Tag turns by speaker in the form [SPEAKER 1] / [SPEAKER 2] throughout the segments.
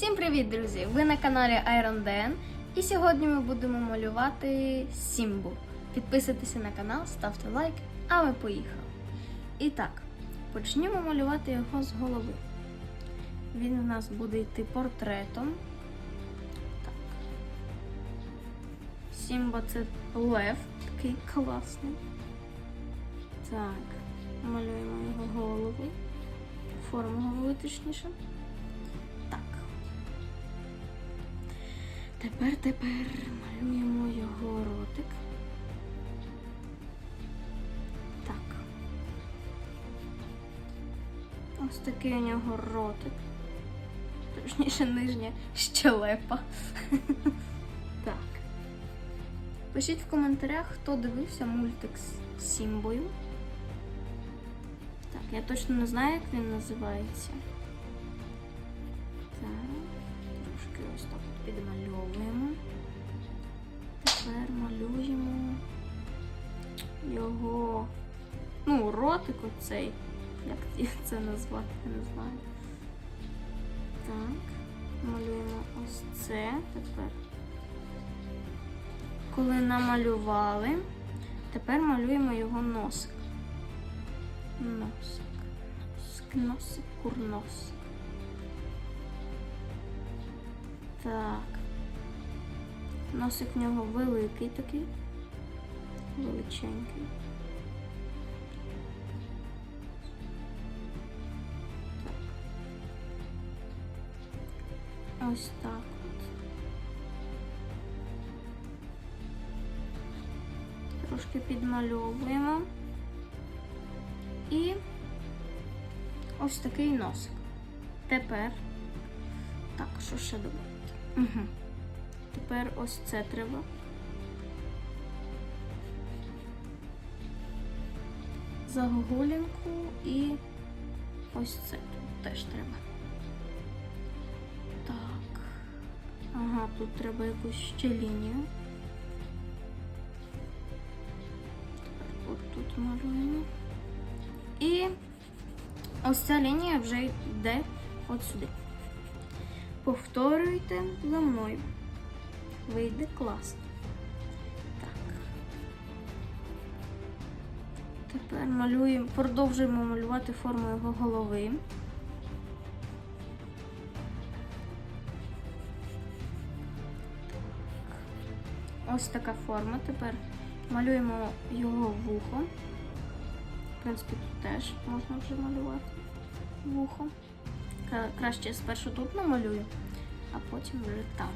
[SPEAKER 1] Всім привіт, друзі! Ви на каналі Iron Dan. І сьогодні ми будемо малювати Сімбу. Підписуйтеся на канал, ставте лайк, а ми поїхали. І так, почнімо малювати його з голови. Він у нас буде йти портретом. Так. Сімба це лев, такий класний. Так, малюємо його голову. Форму голови точніше. Тепер, тепер малюємо його ротик. Так. Ось такий у нього ротик. Точніше, нижня щелепа. Так. Пишіть в коментарях, хто дивився мультик з Сімбою. Так, я точно не знаю, як він називається. Ну, оцей. Як це назвати, не знаю. Так, малюємо ось це тепер. Коли намалювали, тепер малюємо його носик. Носик, носик, носик, курносик. Так. Носик в нього великий такий. Величенький. Ось так от. Трошки підмальовуємо. І ось такий носик. Тепер. Так, що ще додати? Угу. Тепер ось це треба. Загогулінку і ось це тут теж треба. Ага, тут треба якусь ще лінію. От тут малюємо. І ось ця лінія вже йде от сюди. Повторюйте за мною. Вийде класно. Так. Тепер малюємо, продовжуємо малювати форму його голови. Ось така форма. Тепер малюємо його вухо. В принципі, тут теж можна вже малювати вухо. Краще спершу тут намалюю, а потім вже там.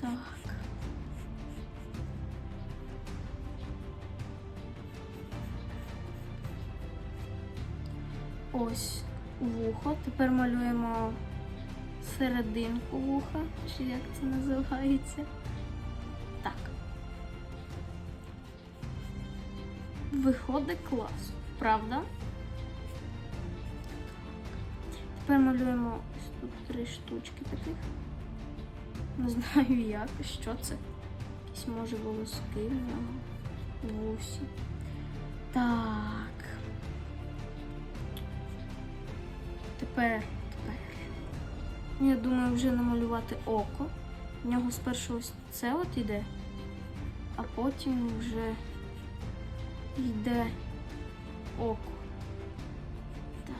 [SPEAKER 1] Так. Ось вухо. Тепер малюємо серединку вуха, чи як це називається. Так. Виходить клас, правда? Тепер малюємо ось тут три штучки таких. Не знаю як, що це. Якісь може волоски в нього вусі. Так. Тепер. Я думаю вже намалювати око. В нього спершу ось це от іде, а потім вже йде око. Так.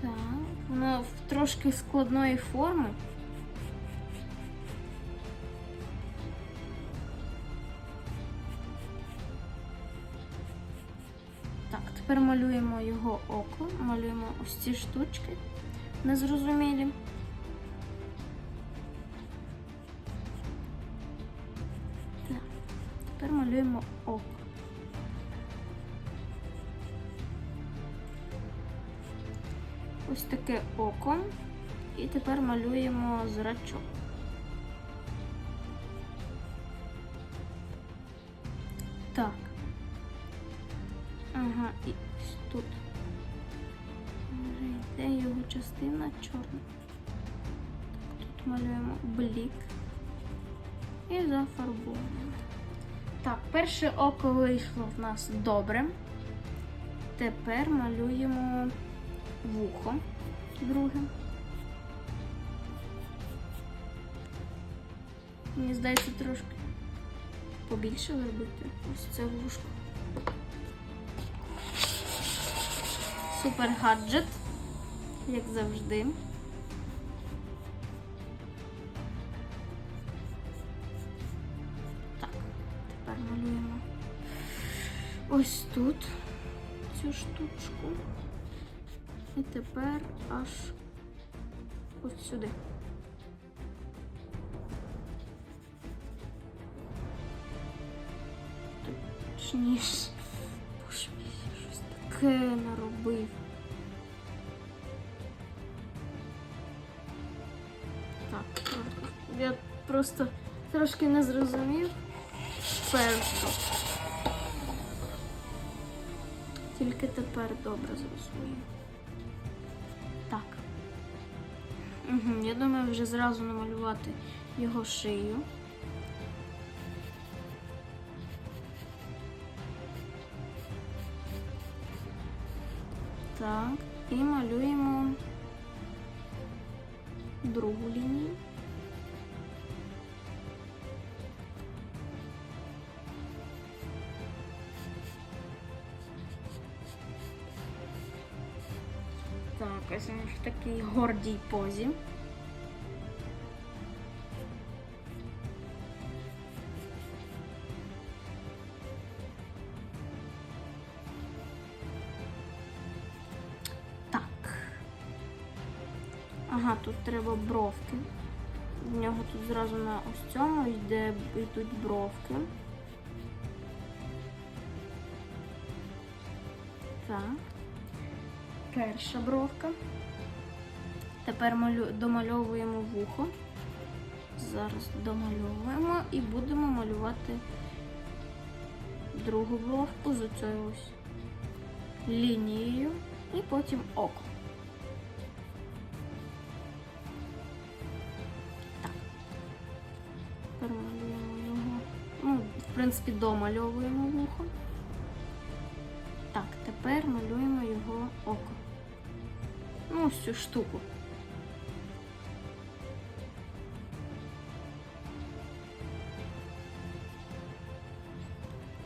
[SPEAKER 1] Так, воно в трошки складної форми. Тепер малюємо його око, малюємо ось ці штучки незрозумілі. Тепер малюємо око. Ось таке око. І тепер малюємо зрачок. Так. Ага, і ось тут. Вже йде його частина чорна. Так, тут малюємо блік і зафарбовуємо. Так, перше око вийшло в нас добре. Тепер малюємо вухо друге. Мені здається, трошки побільше робити. Ось це вушко. Супер гаджет, як завжди. Так, тепер малюємо ось тут цю штучку. І тепер аж ось сюди. Точніше. Таке наробив. Так, я просто трошки не зрозумів першу. Тільки тепер добре зрозумів. Так. Угу, я думаю, вже зразу намалювати його шию. Так, і малюємо другу лінію. Так, ось він в такій гордій позі. Зразу на ось цьому йде йдуть бровки. Так. Перша бровка. Тепер малю... домальовуємо вухо. Зараз домальовуємо і будемо малювати другу бровку з цією ось лінією і потім око. Принципі, домальовуємо вухо. Так, тепер малюємо його око. Ну, ось цю штуку.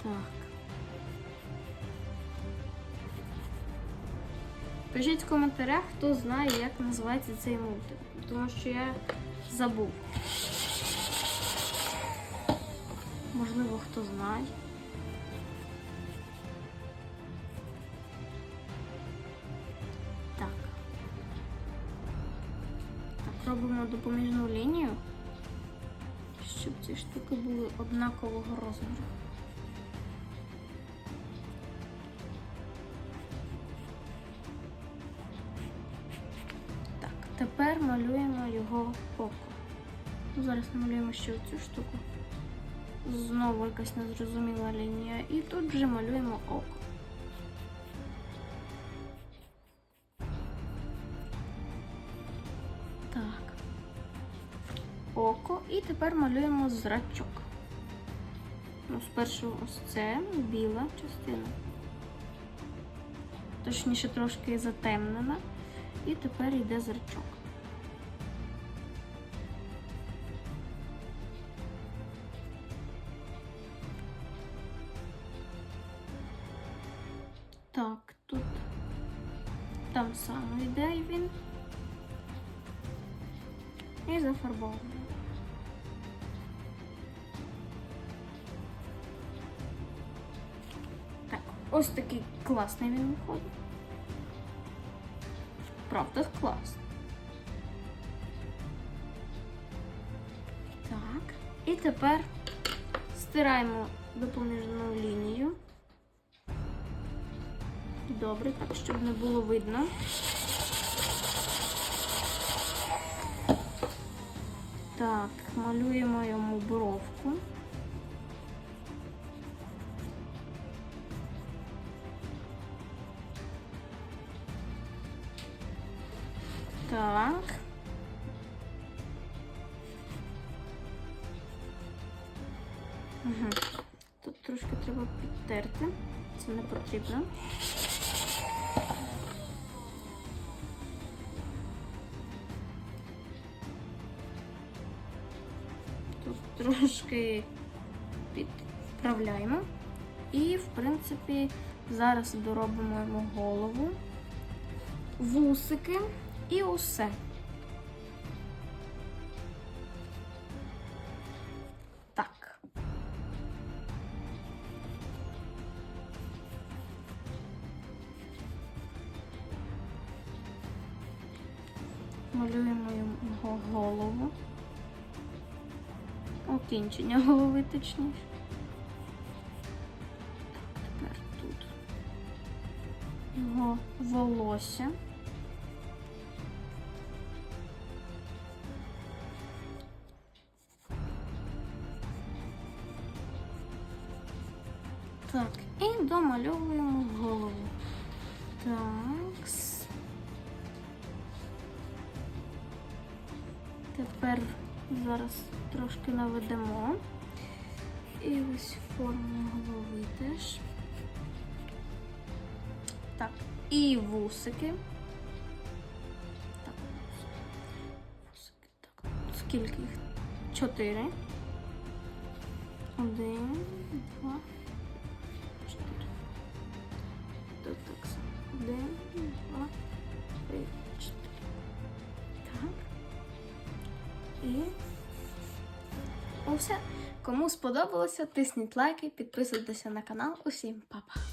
[SPEAKER 1] Так. Пишіть в коментарях, хто знає, як називається цей мультик. Тому що я забув. Можливо, хто знає. Так. Так, робимо допоміжну лінію, щоб ці штуки були однакового розміру. Тепер малюємо його око. Зараз намалюємо ще цю штуку. Знову якась незрозуміла лінія. І тут вже малюємо око. Так. Око. І тепер малюємо зрачок. Ну, спершу ось це біла частина. Точніше, трошки затемнена. І тепер йде зрачок. Саме йде він. І зафарбовуємо. Так, ось такий класний він виходить. Правда, класний. Так, і тепер стираємо допоміжну лінію. Добре, так, щоб не було видно. Так, малюємо йому бровку. Так. Угу. Тут трошки треба підтерти. Це не потрібно. Трошки підправляємо. І, в принципі, зараз доробимо йому голову, вусики і усе. Окінчення голови точніше. Тепер тут його волосся. Так, і домальовуємо голову. Так. Тепер зараз трошки наведемо. І ось форму голови теж. Так, і вусики. Так, вусики. Так, скільки їх? Чотири. Один, все. Кому сподобалося, тисніть лайки, підписуйтеся на канал. Усім па-па!